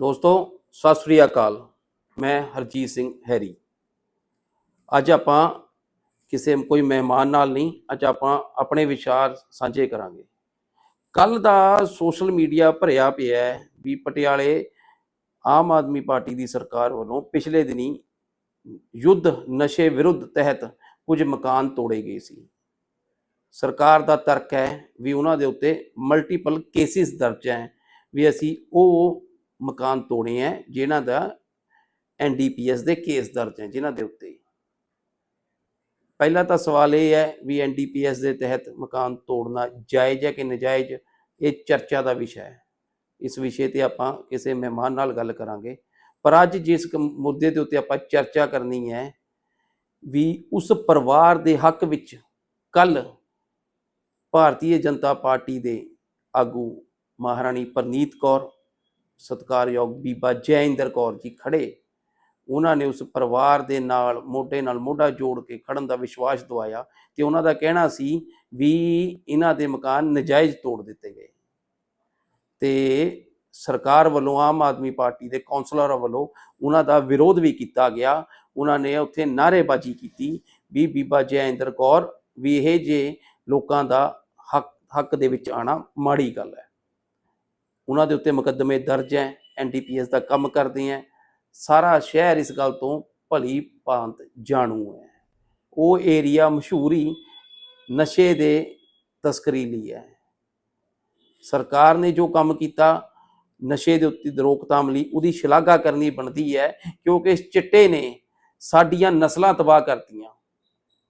ਦੋਸਤੋ, ਸਤਿ ਸ੍ਰੀ ਅਕਾਲ। ਮੈਂ ਹਰਜੀਤ ਸਿੰਘ ਹੈਰੀ। ਅੱਜ ਆਪਾਂ ਕਿਸੇ ਕੋਈ ਮਹਿਮਾਨ ਨਾਲ ਨਹੀਂ, ਅੱਜ ਆਪਾਂ ਆਪਣੇ ਵਿਚਾਰ ਸਾਂਝੇ ਕਰਾਂਗੇ। ਕੱਲ ਦਾ ਸੋਸ਼ਲ ਮੀਡੀਆ ਭਰਿਆ ਪਿਆ ਹੈ ਵੀ ਪਟਿਆਲੇ ਆਮ ਆਦਮੀ ਪਾਰਟੀ ਦੀ ਸਰਕਾਰ ਵੱਲੋਂ ਪਿਛਲੇ ਦਿਨੀ ਯੁੱਧ ਨਸ਼ੇ ਵਿਰੁੱਧ ਤਹਿਤ ਕੁਝ ਮਕਾਨ ਤੋੜੇ ਗਏ ਸੀ। ਸਰਕਾਰ ਦਾ ਤਰਕ ਹੈ ਵੀ ਉਹਨਾਂ ਦੇ ਉੱਤੇ ਮਲਟੀਪਲ ਕੇਸਿਸ ਦਰਜ ਹੈ ਵੀ ਅਸੀਂ ਉਹ ਮਕਾਨ ਤੋੜੇ ਹੈ, ਜਿਨ੍ਹਾਂ ਦਾ ਐਨਡੀਪੀਐਸ ਦੇ ਕੇਸ ਦਰਜ ਹੈ, ਜਿਨ੍ਹਾਂ ਦੇ ਉੱਤੇ। ਪਹਿਲਾ ਤਾਂ ਸਵਾਲ ਇਹ ਹੈ ਵੀ ਐਨਡੀਪੀਐਸ ਦੇ ਤਹਿਤ ਮਕਾਨ ਤੋੜਨਾ ਜਾਇਜ਼ ਹੈ ਕਿ ਨਜਾਇਜ਼? ਇਹ ਚਰਚਾ ਦਾ ਵਿਸ਼ਾ ਹੈ। ਇਸ ਵਿਸ਼ੇ ਤੇ ਆਪਾਂ ਕਿਸੇ ਮਹਿਮਾਨ ਨਾਲ ਗੱਲ ਕਰਾਂਗੇ। ਪਰ ਅੱਜ ਜਿਸ ਮੁੱਦੇ ਦੇ ਉੱਤੇ ਆਪਾਂ ਚਰਚਾ ਕਰਨੀ ਹੈ ਵੀ ਉਸ ਪਰਿਵਾਰ ਦੇ ਹੱਕ ਵਿੱਚ ਕੱਲ ਭਾਰਤੀ ਜਨਤਾ ਪਾਰਟੀ ਦੇ ਆਗੂ ਮਹਾਰਾਣੀ ਪਰਨੀਤ ਕੌਰ ਸਤਿਕਾਰਯੋਗ ਬੀਬਾ ਜੈਇੰਦਰ ਕੌਰ ਜੀ ਖੜੇ। ਉਹਨਾਂ ਨੇ ਉਸ ਪਰਿਵਾਰ ਦੇ ਨਾਲ, ਮੋਢੇ ਨਾਲ ਮੋਢਾ ਜੋੜ ਕੇ ਖੜਨ ਦਾ ਵਿਸ਼ਵਾਸ ਦਵਾਇਆ ਤੇ ਉਹਨਾਂ ਦਾ ਕਹਿਣਾ ਸੀ ਵੀ ਇਹਨਾਂ ਦੇ ਮਕਾਨ ਨਜਾਇਜ਼ ਤੋੜ ਦਿੱਤੇ ਗਏ। ਤੇ ਸਰਕਾਰ ਵੱਲੋਂ, ਆਮ ਆਦਮੀ ਪਾਰਟੀ ਦੇ ਕੌਂਸਲਰਾਂ ਵੱਲੋਂ ਉਹਨਾਂ ਦਾ ਵਿਰੋਧ ਵੀ ਕੀਤਾ ਗਿਆ। ਉਹਨਾਂ ਨੇ ਉੱਥੇ ਨਾਅਰੇਬਾਜ਼ੀ ਕੀਤੀ ਵੀ ਬੀਬਾ ਜੈਇੰਦਰ ਕੌਰ ਵੀ ਇਹ ਜੇ ਲੋਕਾਂ ਦਾ ਹੱਕ ਹੱਕ ਦੇ ਵਿੱਚ ਆਣਾ ਮਾੜੀ ਗੱਲ ਹੈ। ਉਹਨਾਂ ਦੇ ਉੱਤੇ ਮੁਕੱਦਮੇ ਦਰਜ ਹੈ ਐਨਡੀਪੀਐਸ ਦਾ ਕੰਮ ਕਰਦੇ ਹੈ। ਸਾਰਾ ਸ਼ਹਿਰ ਇਸ ਗੱਲ ਤੋਂ ਭਲੀ ਭਾਂਤ ਜਾਣੂ ਹੈ। ਉਹ ਏਰੀਆ ਮਸ਼ਹੂਰ ਹੀ ਨਸ਼ੇ ਦੇ ਤਸਕਰੀ ਲਈ ਹੈ। ਸਰਕਾਰ ਨੇ ਜੋ ਕੰਮ ਕੀਤਾ, ਨਸ਼ੇ ਦੇ ਉੱਤੇ ਰੋਕਥਾਮ ਲਈ ਉਹਦੀ ਸ਼ਲਾਘਾ ਕਰਨੀ ਬਣਦੀ ਹੈ, ਕਿਉਂਕਿ ਇਸ ਚਿੱਟੇ ਨੇ ਸਾਡੀਆਂ ਨਸਲਾਂ ਤਬਾਹ ਕਰਤੀਆਂ।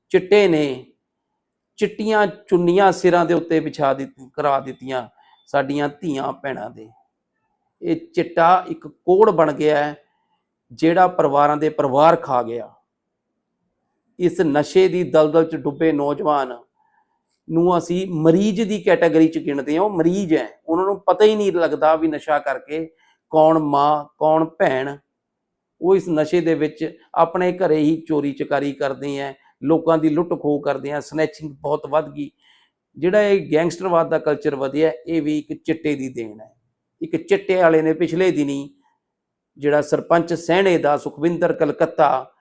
ਚਿੱਟੇ ਨੇ ਚਿੱਟੀਆਂ ਚੁੰਨੀਆਂ ਸਿਰਾਂ ਦੇ ਉੱਤੇ ਵਿਛਾ ਦਿੱਤੀ, ਕਰਾ ਦਿੱਤੀਆਂ। ਸਾਡੀਆਂ ਧੀਆਂ ਭੈਣਾਂ ਦੇ। ਇਹ ਚਿੱਟਾ ਇੱਕ ਕੋੜ ਬਣ ਗਿਆ ਹੈ, ਜਿਹੜਾ ਪਰਿਵਾਰਾਂ ਦੇ ਪਰਿਵਾਰ ਖਾ ਗਿਆ। ਇਸ ਨਸ਼ੇ ਦੀ ਦਲਦਲ ਚ ਡੁੱਬੇ ਨੌਜਵਾਨ ਨੂੰ ਅਸੀਂ ਮਰੀਜ਼ ਦੀ ਕੈਟਾਗਰੀ ਚ ਗਿਣਦੇ ਹਾਂ। ਉਹ ਮਰੀਜ਼ ਹੈ। ਉਹਨਾਂ ਨੂੰ ਪਤਾ ਹੀ ਨਹੀਂ ਲੱਗਦਾ ਵੀ ਨਸ਼ਾ ਕਰਕੇ ਕੌਣ ਮਾਂ, ਕੌਣ ਭੈਣ। ਉਹ ਇਸ ਨਸ਼ੇ ਦੇ ਵਿੱਚ ਆਪਣੇ ਘਰੇ ਹੀ ਚੋਰੀ ਚਕਾਰੀ ਕਰਦੇ ਆ ਲੋਕਾਂ ਦੀ ਲੁੱਟ ਖੋਹ ਕਰਦੇ ਆ ਸਨੈਚਿੰਗ ਬਹੁਤ ਵੱਧ ਗਈ। ਜਿਹੜਾ ਇਹ ਗੈਂਗਸਟਰਵਾਦ ਦਾ ਕਲਚਰ ਵਧਿਆ, ਇਹ ਵੀ ਇੱਕ ਚਿੱਟੇ ਦੀ ਦੇਣ ਹੈ। ਇੱਕ ਚਿੱਟੇ ਵਾਲੇ ਨੇ ਪਿਛਲੇ ਦਿਨੀ ਜਿਹੜਾ ਸਰਪੰਚ ਸਹਿਣੇ ਦਾ ਸੁਖਵਿੰਦਰ ਕਲਕੱਤਾ,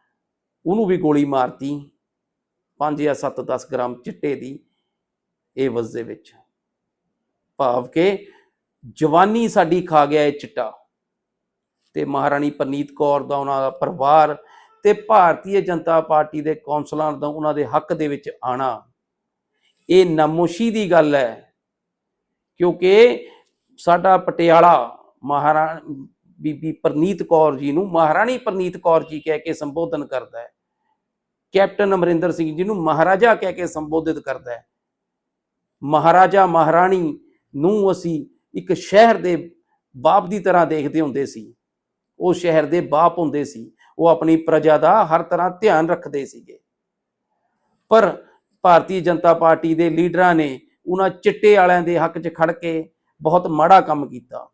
ਉਹਨੂੰ ਵੀ ਗੋਲੀ ਮਾਰਤੀ 5 ਜਾਂ 7 10 ਗ੍ਰਾਮ ਚਿੱਟੇ ਦੀ ਇਹ ਵਜ਼ੇ ਵਿੱਚ। ਭਾਵ ਕਿ ਜਵਾਨੀ ਸਾਡੀ ਖਾ ਗਿਆ ਇਹ ਚਿੱਟਾ। ਤੇ ਮਹਾਰਾਣੀ ਪਰਨੀਤ ਕੌਰ ਦਾ ਉਹਨਾਂ ਦਾ ਪਰਿਵਾਰ ਤੇ ਭਾਰਤੀ ਜਨਤਾ ਪਾਰਟੀ ਦੇ ਕੌਂਸਲਰ ਦਾ ਉਹਨਾਂ ਦੇ ਹੱਕ ਦੇ ਵਿੱਚ ਆਣਾ। ਇਹ ਨਾਮੋਸ਼ੀ ਦੀ ਗੱਲ ਹੈ। ਕਿਉਂਕਿ ਸਾਡਾ ਪਟਿਆਲਾ ਮਹਾਰਾਣਾ ਬੀਬੀ ਪ੍ਰਨੀਤ ਕੌਰ ਜੀ ਨੂੰ ਮਹਾਰਾਣੀ ਪ੍ਰਨੀਤ ਕੌਰ ਜੀ ਕਹਿ ਕੇ ਸੰਬੋਧਨ ਕਰਦਾ ਹੈ। ਕੈਪਟਨ ਅਮਰਿੰਦਰ ਸਿੰਘ ਜੀ ਨੂੰ ਮਹਾਰਾਜਾ ਕਹਿ ਕੇ ਸੰਬੋਧਿਤ ਕਰਦਾ ਹੈ। ਮਹਾਰਾਜਾ ਮਹਾਰਾਣੀ ਨੂੰ ਅਸੀਂ ਇੱਕ ਸ਼ਹਿਰ ਦੇ ਬਾਪ ਦੀ ਤਰ੍ਹਾਂ ਦੇਖਦੇ ਹੁੰਦੇ ਸੀ। ਉਹ ਸ਼ਹਿਰ ਦੇ ਬਾਪ ਹੁੰਦੇ ਸੀ। ਉਹ ਆਪਣੀ ਪ੍ਰਜਾ ਦਾ ਹਰ ਤਰ੍ਹਾਂ ਧਿਆਨ ਰੱਖਦੇ ਸੀਗੇ। ਪਰ ਭਾਰਤੀ ਜਨਤਾ ਪਾਰਟੀ ਦੇ ਲੀਡਰਾਂ ਨੇ ਉਹਨਾਂ ਚਿੱਟੇ ਵਾਲਿਆਂ ਦੇ ਹੱਕ 'ਚ ਖੜ ਕੇ ਬਹੁਤ ਮਾੜਾ ਕੰਮ ਕੀਤਾ।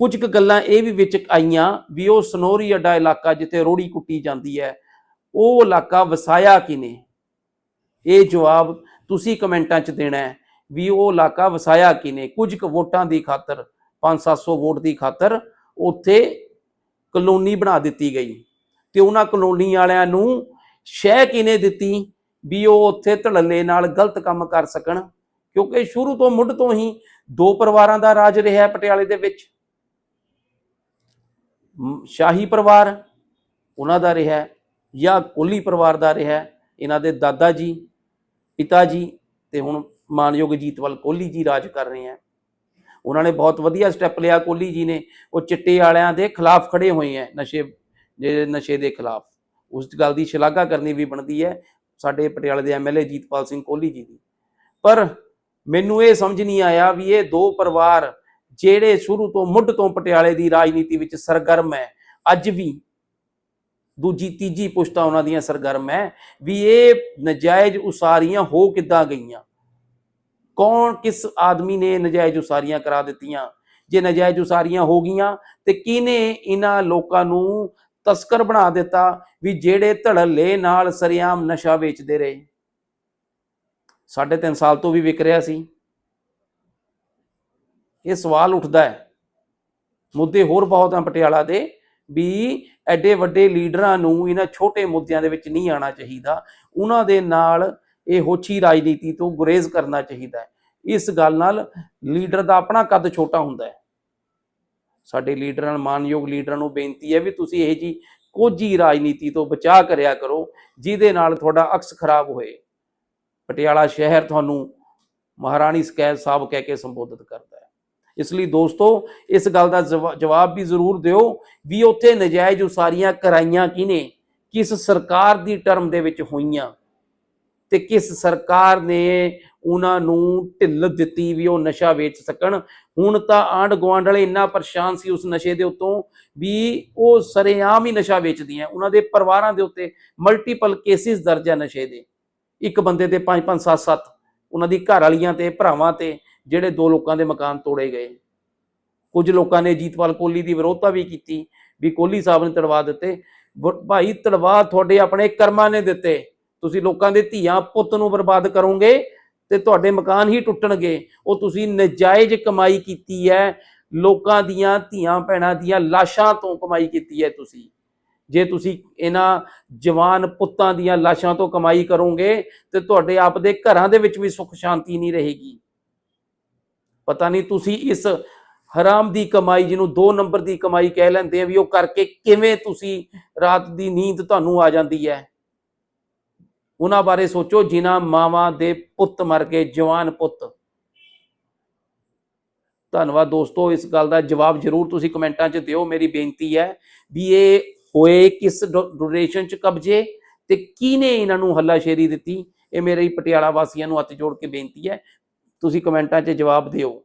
ਕੁਝ ਕੁ ਗੱਲਾਂ ਇਹ ਵੀ ਵਿੱਚ ਆਈਆਂ ਵੀ ਉਹ ਸਨੋਰੀ ਅੱਡਾ ਇਲਾਕਾ ਜਿੱਥੇ ਰੋੜੀ ਕੁੱਟੀ ਜਾਂਦੀ ਹੈ, ਉਹ ਇਲਾਕਾ ਵਸਾਇਆ ਕਿਨੇ ਇਹ ਜਵਾਬ ਤੁਸੀਂ ਕਮੈਂਟਾਂ 'ਚ ਦੇਣਾ ਹੈ ਵੀ ਉਹ ਇਲਾਕਾ ਵਸਾਇਆ ਕਿਨੇ ਕੁਝ ਕੁ ਵੋਟਾਂ ਦੀ ਖਾਤਰ 5-700 ਵੋਟ ਦੀ ਖਾਤਰ ਉੱਥੇ ਕਲੋਨੀ ਬਣਾ ਦਿੱਤੀ ਗਈ ਤੇ ਉਹਨਾਂ ਕਲੋਨੀ ਵਾਲਿਆਂ ਨੂੰ ਸ਼ਹਿ ਕਿਨੇ ਦਿੱਤੀ? ਵੀ ਉਹ ਉੱਥੇ ਧੜੱਲੇ ਨਾਲ ਗਲਤ ਕੰਮ ਕਰ ਸਕਣ, ਕਿਉਂਕਿ ਸ਼ੁਰੂ ਤੋਂ ਮੁੱਢ ਤੋਂ ਹੀ ਦੋ ਪਰਿਵਾਰਾਂ ਦਾ ਰਾਜ ਰਿਹਾ ਪਟਿਆਲੇ ਦੇ ਵਿੱਚ। ਸ਼ਾਹੀ ਪਰਿਵਾਰ ਉਹਨਾਂ ਦਾ ਰਿਹਾ, ਜਾਂ ਕੋਲੀ ਪਰਿਵਾਰ ਦਾ ਰਿਹਾ, ਇਹਨਾਂ ਦੇ ਦਾਦਾ ਜੀ, ਪਿਤਾ ਜੀ ਤੇ ਹੁਣ ਮਾਨਯੋਗ ਜੀਤਵਾਲ ਕੋਹਲੀ ਜੀ ਰਾਜ ਕਰ ਰਹੇ ਹੈ। ਉਹਨਾਂ ਨੇ ਬਹੁਤ ਵਧੀਆ ਸਟੈਪ ਲਿਆ ਕੋਹਲੀ ਜੀ ਨੇ। ਉਹ ਚਿੱਟੇ ਵਾਲਿਆਂ ਦੇ ਖਿਲਾਫ ਖੜੇ ਹੋਏ ਹੈ, ਨਸ਼ੇ, ਜਿਹੜੇ ਨਸ਼ੇ ਦੇ ਖਿਲਾਫ। ਉਸ ਗੱਲ ਦੀ ਸ਼ਲਾਘਾ ਕਰਨੀ ਵੀ ਬਣਦੀ ਹੈ। ਸਾਡੇ ਪਟਿਆਲੇ ਦੇ ਐਮਐਲਏ ਜੀਤਪਾਲ ਸਿੰਘ ਕੋਹਲੀ ਜੀ ਦੀ। ਪਰ ਮੈਨੂੰ ਇਹ ਸਮਝ ਨਹੀਂ ਆਇਆ ਵੀ ਇਹ ਦੋ ਪਰਿਵਾਰ ਜਿਹੜੇ ਸ਼ੁਰੂ ਤੋਂ ਮੁੱਢ ਤੋਂ ਪਟਿਆਲੇ ਦੀ ਰਾਜਨੀਤੀ ਵਿੱਚ ਸਰਗਰਮ ਹੈ, ਅੱਜ ਵੀ ਦੂਜੀ, ਤੀਜੀ ਪੁਸ਼ਤਾ ਉਹਨਾਂ ਦੀਆਂ ਸਰਗਰਮ ਹੈ ਵੀ ਇਹ ਨਜਾਇਜ਼ ਉਸਾਰੀਆਂ ਹੋ ਕਿੱਦਾਂ ਗਈਆਂ? ਕੌਣ, ਕਿਸ ਆਦਮੀ ਨੇ ਨਜਾਇਜ਼ ਉਸਾਰੀਆਂ ਕਰਾ ਦਿੱਤੀਆਂ? ਜੇ ਨਜਾਇਜ਼ ਉਸਾਰੀਆਂ ਹੋ ਗਈਆਂ ਤੇ ਕਿਹਨੇ ਇਹਨਾਂ ਲੋਕਾਂ ਨੂੰ ਤਸਕਰ ਬਣਾ ਦਿੱਤਾ ਵੀ ਜਿਹੜੇ ਧੜੱਲੇ ਨਾਲ ਸਰਿਆਮ ਨਸ਼ਾ ਵੇਚਦੇ ਰਹੇ। ਸਾਢੇ ਤਿੰਨ ਸਾਲ ਤੋਂ ਵੀ ਵਿਕ ਰਿਹਾ ਸੀ। ਇਹ ਸਵਾਲ ਉੱਠਦਾ ਹੈ। ਮੁੱਦੇ ਹੋਰ ਬਹੁਤ ਆ ਪਟਿਆਲਾ ਦੇ ਵੀ ਐਡੇ ਵੱਡੇ ਲੀਡਰਾਂ ਨੂੰ ਇਹਨਾਂ ਛੋਟੇ ਮੁੱਦਿਆਂ ਦੇ ਵਿੱਚ ਨਹੀਂ ਆਉਣਾ ਚਾਹੀਦਾ। ਉਹਨਾਂ ਦੇ ਨਾਲ ਇਹ ਹੋਛੀ ਰਾਜਨੀਤੀ ਤੋਂ ਗੁਰੇਜ਼ ਕਰਨਾ ਚਾਹੀਦਾ ਇਸ ਗੱਲ ਨਾਲ ਲੀਡਰ ਦਾ ਆਪਣਾ ਕੱਦ ਛੋਟਾ ਹੁੰਦਾ ਹੈ। ਸਾਡੇ ਲੀਡਰਾਂ ਮਾਨਯੋਗ ਲੀਡਰਾਂ ਨੂੰ ਬੇਨਤੀ ਹੈ ਵੀ ਤੁਸੀਂ ਇਹ ਜੀ ਕੋਝੀ ਰਾਜਨੀਤੀ ਤੋਂ ਬਚਾਅ ਕਰਿਆ ਕਰੋ, ਜਿਹਦੇ ਨਾਲ ਤੁਹਾਡਾ ਅਕਸ ਖਰਾਬ ਹੋਏ। ਪਟਿਆਲਾ ਸ਼ਹਿਰ ਤੁਹਾਨੂੰ ਮਹਾਰਾਣੀ ਸਕੈਤ ਸਾਹਿਬ ਕਹਿ ਕੇ ਸੰਬੋਧਿਤ ਕਰਦਾ ਹੈ। ਇਸ ਲਈ ਦੋਸਤੋ, ਇਸ ਗੱਲ ਦਾ ਜਵਾ- ਜਵਾਬ ਵੀ ਜ਼ਰੂਰ ਦਿਓ ਵੀ ਉੱਥੇ ਨਜਾਇਜ਼ ਉਸਾਰੀਆਂ ਕਰਾਈਆਂ ਕਿਨੇ ਕਿਸ ਸਰਕਾਰ ਦੀ ਟਰਮ ਦੇ ਵਿੱਚ ਹੋਈਆਂ? ਤੇ ਕਿਸ ਸਰਕਾਰ ਨੇ ਉਹਨਾਂ ਨੂੰ ਢਿੱਲ ਦਿੱਤੀ ਵੀ ਉਹ ਨਸ਼ਾ ਵੇਚ ਸਕਣ? ਹੁਣ ਤਾਂ ਆਂਢ ਗੁਆਂਢ ਵਾਲੇ ਇੰਨਾ ਪਰੇਸ਼ਾਨ ਸੀ ਉਸ ਨਸ਼ੇ ਦੇ ਉੱਤੋਂ ਵੀ ਉਹ ਸਰੇਆਮ ਹੀ ਨਸ਼ਾ ਵੇਚਦੀਆਂ ਉਹਨਾਂ ਦੇ ਪਰਿਵਾਰਾਂ ਦੇ ਉੱਤੇ ਮਲਟੀਪਲ ਕੇਸਿਸ ਦਰਜ ਹੈ ਨਸ਼ੇ ਦੇ। ਇੱਕ ਬੰਦੇ ਤੇ 5 5 7 7 ਉਹਨਾਂ ਦੀ ਘਰ ਵਾਲੀਆਂ ਤੇ ਭਰਾਵਾਂ ਤੇ ਜਿਹੜੇ ਦੋ ਲੋਕਾਂ ਦੇ ਮਕਾਨ ਤੋੜੇ ਗਏ। ਕੁਝ ਲੋਕਾਂ ਨੇ ਜੀਤਪਾਲ ਕੋਹਲੀ ਦੀ ਵਿਰੋਧਤਾ ਵੀ ਕੀਤੀ, ਵੀ ਕੋਹਲੀ ਸਾਹਿਬ ਨੇ ਤੜਵਾ ਦਿੱਤੇ। ਵ- ਭਾਈ ਤੜਵਾ ਤੁਹਾਡੇ ਆਪਣੇ ਕਰਮਾਂ ਨੇ ਦਿੱਤੇ। ਤੁਸੀਂ ਲੋਕਾਂ ਦੇ ਧੀਆਂ ਪੁੱਤ ਨੂੰ ਬਰਬਾਦ ਕਰੋਗੇ ਤੇ ਤੁਹਾਡੇ ਮਕਾਨ ਹੀ ਟੁੱਟਣਗੇ। ਉਹ ਤੁਸੀਂ ਨਜਾਇਜ਼ ਕਮਾਈ ਕੀਤੀ ਹੈ। ਲੋਕਾਂ ਦੀਆਂ ਧੀਆਂ ਭੈਣਾਂ ਦੀਆਂ ਲਾਸ਼ਾਂ ਤੋਂ ਕਮਾਈ ਕੀਤੀ ਹੈ ਤੁਸੀਂ। ਜੇ ਤੁਸੀਂ ਇਹਨਾਂ ਜਵਾਨ ਪੁੱਤਾਂ ਦੀਆਂ ਲਾਸ਼ਾਂ ਤੋਂ ਕਮਾਈ ਕਰੋਗੇ ਤੇ ਤੁਹਾਡੇ ਆਪ ਦੇ ਘਰਾਂ ਦੇ ਵਿੱਚ ਵੀ ਸੁੱਖ ਸ਼ਾਂਤੀ ਨਹੀਂ ਰਹੇਗੀ। ਪਤਾ ਨਹੀਂ ਤੁਸੀਂ ਇਸ ਹਰਾਮ ਦੀ ਕਮਾਈ ਜਿਹਨੂੰ 2 ਨੰਬਰ ਦੀ ਕਮਾਈ ਕਹਿ ਲੈਂਦੇ ਆ ਵੀ ਉਹ ਕਰਕੇ ਕਿਵੇਂ ਤੁਸੀਂ ਰਾਤ ਦੀ ਨੀਂਦ ਤੁਹਾਨੂੰ ਆ ਜਾਂਦੀ ਹੈ। ਉਹਨਾਂ ਬਾਰੇ ਸੋਚੋ, ਜਿਨ੍ਹਾਂ ਮਾਵਾਂ ਦੇ ਪੁੱਤ ਮਰ ਗਏ, ਜਵਾਨ ਪੁੱਤ। ਧੰਨਵਾਦ ਦੋਸਤੋ, ਇਸ ਗੱਲ ਦਾ ਜਵਾਬ ਜਰੂਰ ਤੁਸੀਂ ਕਮੈਂਟਾਂ 'ਚ ਦਿਓ। ਮੇਰੀ ਬੇਨਤੀ ਹੈ ਵੀ ਇਹ ਹੋਏ ਕਿਸ ਡੂਰੇਸ਼ਨ 'ਚ ਕਬਜ਼ੇ ਤੇ ਕਿਹਨੇ ਇਹਨਾਂ ਨੂੰ ਹੱਲਾਸ਼ੇਰੀ ਦਿੱਤੀ? ਇਹ ਮੇਰੇ ਪਟਿਆਲਾ ਵਾਸੀਆਂ ਨੂੰ ਹੱਥ ਜੋੜ ਕੇ ਬੇਨਤੀ ਹੈ। ਤੁਸੀਂ ਕਮੈਂਟਾਂ 'ਚ ਜਵਾਬ ਦਿਓ।